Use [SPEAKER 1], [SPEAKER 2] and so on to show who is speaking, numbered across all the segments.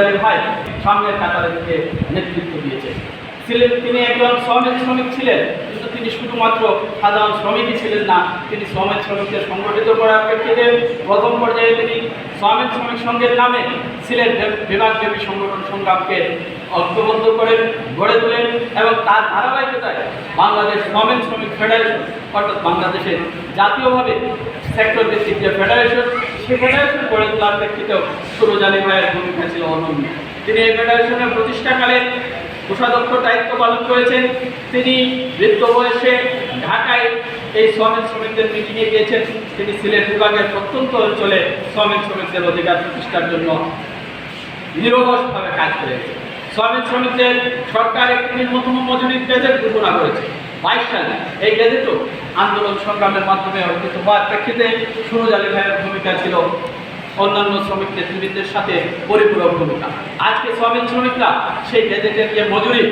[SPEAKER 1] আলী ভাই সামনের কাতারে নেতৃত্ব দিয়েছে। ছিলেন তিনি একজন শ্রমিক শ্রমিক ছিলেন, কিন্তু তিনি শুধুমাত্র সাধারণ শ্রমিকই ছিলেন না, তিনি শ্রমিক শ্রমিকদের সংগঠিত করার প্রেক্ষিতে প্রথম পর্যায়ে তিনি শ্রমিক শ্রমিক সংঘের নামে ছিলেন বিভাগব্যাপী সংগঠন সংগ্রামকে ঐক্যবদ্ধ করেন, গড়ে তোলেন এবং তার ধারাবাহিকতায় বাংলাদেশ শ্রমিক শ্রমিক ফেডারেশন, অর্থাৎ বাংলাদেশের জাতীয়ভাবে সেক্টর ভিত্তিক যে ফেডারেশন সেই ফেডারেশন গড়ে তোলার প্রেক্ষিতেও সুরজ আলী ভাইয়ের ভূমিকা ছিল অনন্য তিনি এই ফেডারেশনের প্রতিষ্ঠাকালে কোষাধ্যক্ষ দায়িত্ব পালন করেছেন। তিনি বৃদ্ধ বয়সে ঢাকায় এই শ্রমিক শ্রমিকদের মিটিংয়ে গিয়েছেন। তিনি সিলেট বিভাগের প্রত্যন্ত অঞ্চলে শ্রমিক শ্রমিকদের অধিকার প্রতিষ্ঠার জন্য নিরবসভাবে কাজ করেছে শ্রমিক শ্রমিকদের সরকার একটি নিম্নতম মজুরির গেজেট ঘোষণা করেছে। বাইশ সালে এই গেজেটও আন্দোলন সংগ্রামের মাধ্যমে অর্জিত হওয়ার প্রেক্ষিতে সুরজ আলী ভাইয়ের ভূমিকা ছিল অন্যান্য শ্রমিক নেতৃবৃন্দের সাথে পরিপূরক ভূমিকা। আজকে শ্রমিক শ্রমিকরা সেই গেজেটের যে মজুরি,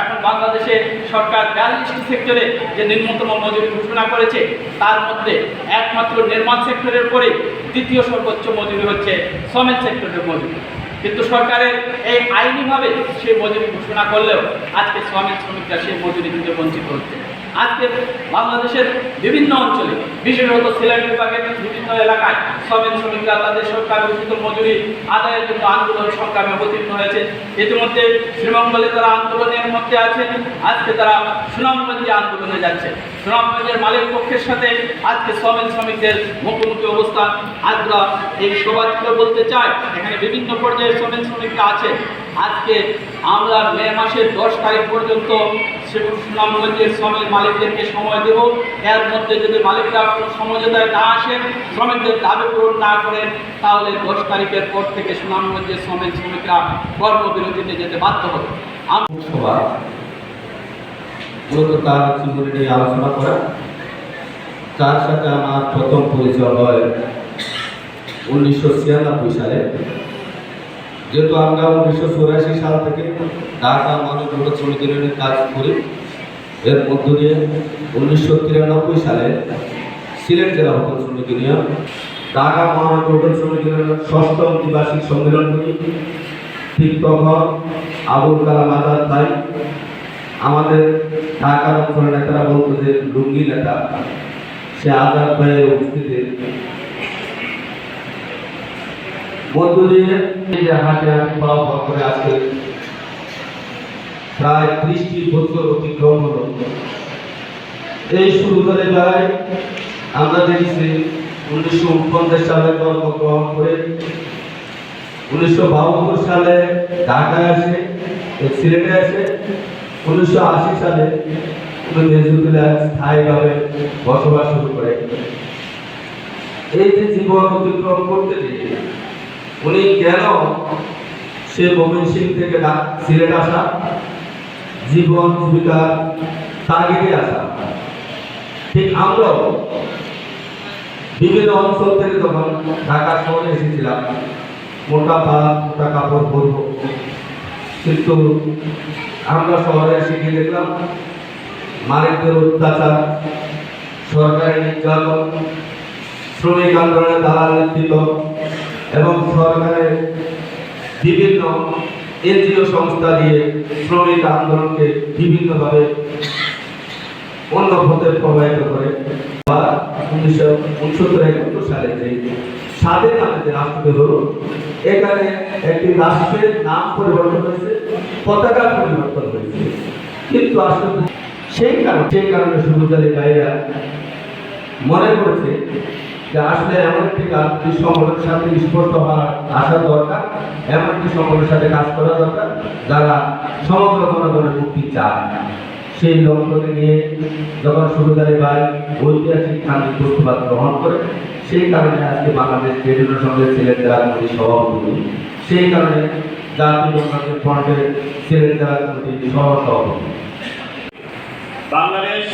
[SPEAKER 1] এখন বাংলাদেশে সরকার বিয়াল্লিশটি সেক্টরে যে নিম্নতম মজুরি ঘোষণা করেছে, তার মধ্যে একমাত্র নির্মাণ সেক্টরের পরে দ্বিতীয় সর্বোচ্চ মজুরি হচ্ছে শ্রমিক সেক্টরের মজুরি। কিন্তু সরকারের এই আইনিভাবে সেই মজুরি ঘোষণা করলেও আজকে শ্রমিক শ্রমিকরা সেই মজুরি থেকে বঞ্চিত হচ্ছে। আজকে বাংলাদেশের বিভিন্ন অঞ্চলে বিশেষত সিলেট বিভাগের বিভিন্ন এলাকায় শ্রমিক শ্রমিকরা তাদের সরকার ঘোষিত মজুরি আদায়ের জন্য আন্দোলন সংগ্রামে অবতীর্ণ হয়েছে। ইতিমধ্যে শ্রীমঙ্গলে তারা আন্দোলনের মধ্যে আছেন আজকে তারা সুনামগঞ্জে আন্দোলনে যাচ্ছে। সুনামগঞ্জের মালিক পক্ষের সাথে আজকে শ্রমিক শ্রমিকদের মুখোমুখি অবস্থান আমরা এই সভাটিকে বলতে চাই এখানে বিভিন্ন পর্যায়ে শ্রমিক শ্রমিকরা আছে। আজকে আমরা মে মাসের দশ তারিখ পর্যন্ত সুনামগঞ্জের শ্রমিক মালিকদেরকে সময় দেব। এর মধ্যে যদি মালিকরা সমঝোতায় না আসেন, শ্রমিকদের দাবি পূরণ না করেন, তাহলে দশ তারিখের পর থেকে সুনামগঞ্জের শ্রমিক শ্রমিকরা কর্মবিরতিতে যেতে বাধ্য হবে।
[SPEAKER 2] আলোচনা করা। তার সাথে আমার প্রথম পরিচয় হয় উনিশশো ছিয়ানব্বই সালে। যেহেতু আমরা উনিশশো চৌরাশি সাল থেকে ঢাকা শ্রমিক ইউনিয়নের কাজ করি, এর মধ্য দিয়ে উনিশশো তিরানব্বই সালে সিলেট জেলা শ্রমিক ইউনিয়ন ঢাকা মহানগর শ্রমিক ষষ্ঠম দ্বিবার্ষিক সম্মেলন ঠিক আবুল কালাম আজাদ ভাই আমাদের ঢাকার অঞ্চলের নেতারা বলতো যে, লুঙ্গি নেতা সে আজাদ ভাইয়ের উপস্থিতি মধ্য দিয়ে হাতে হাতে ফলাফল করে আজকে প্রায় ত্রিশটি বছর অতিক্রম হলো। এই শুরু করে প্রায় আমরা দেখেছি উনিশশো উনপঞ্চাশ সালে জন্মগ্রহণ করে, উনিশশো বাহাত্তর সালে ঢাকায় আসে সিলেটে আসে, উনিশশো আশি সালে মেজুতুলা স্থায়ীভাবে বসবাস শুরু করে। এই যে জীবন অতিক্রম করতে গিয়ে উনি কেন সে মমিন সিং থেকে সিলেট আসা? জীবন, জীবিকার তাগিদে আসা। ঠিক আমরাও বিভিন্ন অঞ্চল থেকে যখন ঢাকা শহরে এসেছিলাম, মোটা পা, মোটা কাপড় পরব। কিন্তু আমরা শহরে এসে গিয়ে দেখলাম, মালিকদের অত্যাচার সরকারি নির্যাতন, শ্রমিক আন্দোলনে দালাল নেতৃত্ব এবং সরকারের বিভিন্ন এনজিও সংস্থা দিয়ে শ্রমিক আন্দোলনকে বিভিন্নভাবে অন্য পথে প্রবাহিত করে। একটি মনে করছে যে আসলে এমন একটি রাজনৈতিক সংগঠনের সাথে স্পষ্ট হওয়ার আসা দরকার, এমন একটি সংগঠনের সাথে কাজ করা দরকার, যারা সমগ্র জনগণের মুক্তি চায়। সেই লক্ষ্যকে নিয়ে যখন সুবিধারে ভাই ঐতিহাসিক শান্তি প্রস্তুবাদ গ্রহণ করে, সেই কারণে আজকে বাংলাদেশ ট্রেড সংঘের ছিলেন জেলা কমিটির সভাপতি। সেই কারণে জাতীয় বাংলাদেশ ফ্রন্টের ছিলেন জেলা কমিটির সহ সভাপতি
[SPEAKER 3] বাংলাদেশ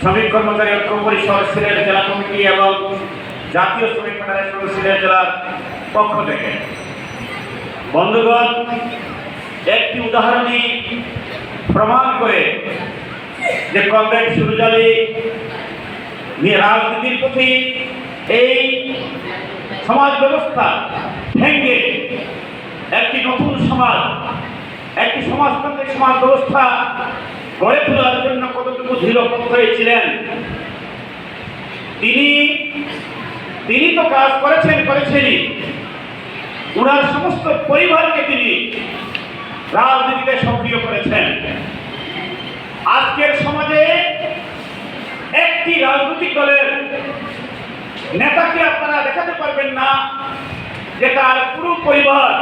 [SPEAKER 3] শ্রমিক কর্মচারী ঐক্য পরিষদ সিলেট জেলা কমিটি এবং জাতীয় শ্রমিক ফেডারেশন সিলেট জেলার পক্ষ থেকে। বন্ধুগণ, একটি উদাহরণই প্রমাণ করে যে কমরেড সুরজ আলী নিয়ে রাজনীতির প্রতি এই সমাজ ব্যবস্থা ভেঙ্গে একটি নতুন সমাজ, একটি সমাজতান্ত্রিক সমাজ ব্যবস্থা গড়ে তোলার জন্য কতটুকু দৃঢ়পক্ষ হয়েছিলেন? তিনি তিনি তো কাজ করেছেন, করেছেনই। ওনার সমস্ত পরিবারকে তিনি রাজনীতিতে সক্রিয় করেছেন। আজকের সমাজে একটি রাজনৈতিক দলের নেতাকে আপনারা দেখাতে পারবেন না যে তার পুরো পরিবার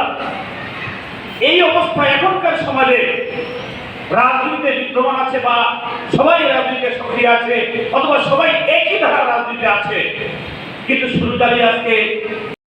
[SPEAKER 3] এই অবস্থা এখনকার সমাজে রাজনীতিতে বিদ্যমান আছে বা সবাই রাজনীতিতে সক্রিয় আছে অথবা সবাই একই ধারা রাজনীতিতে আছে। কিন্তু শুরু আজকে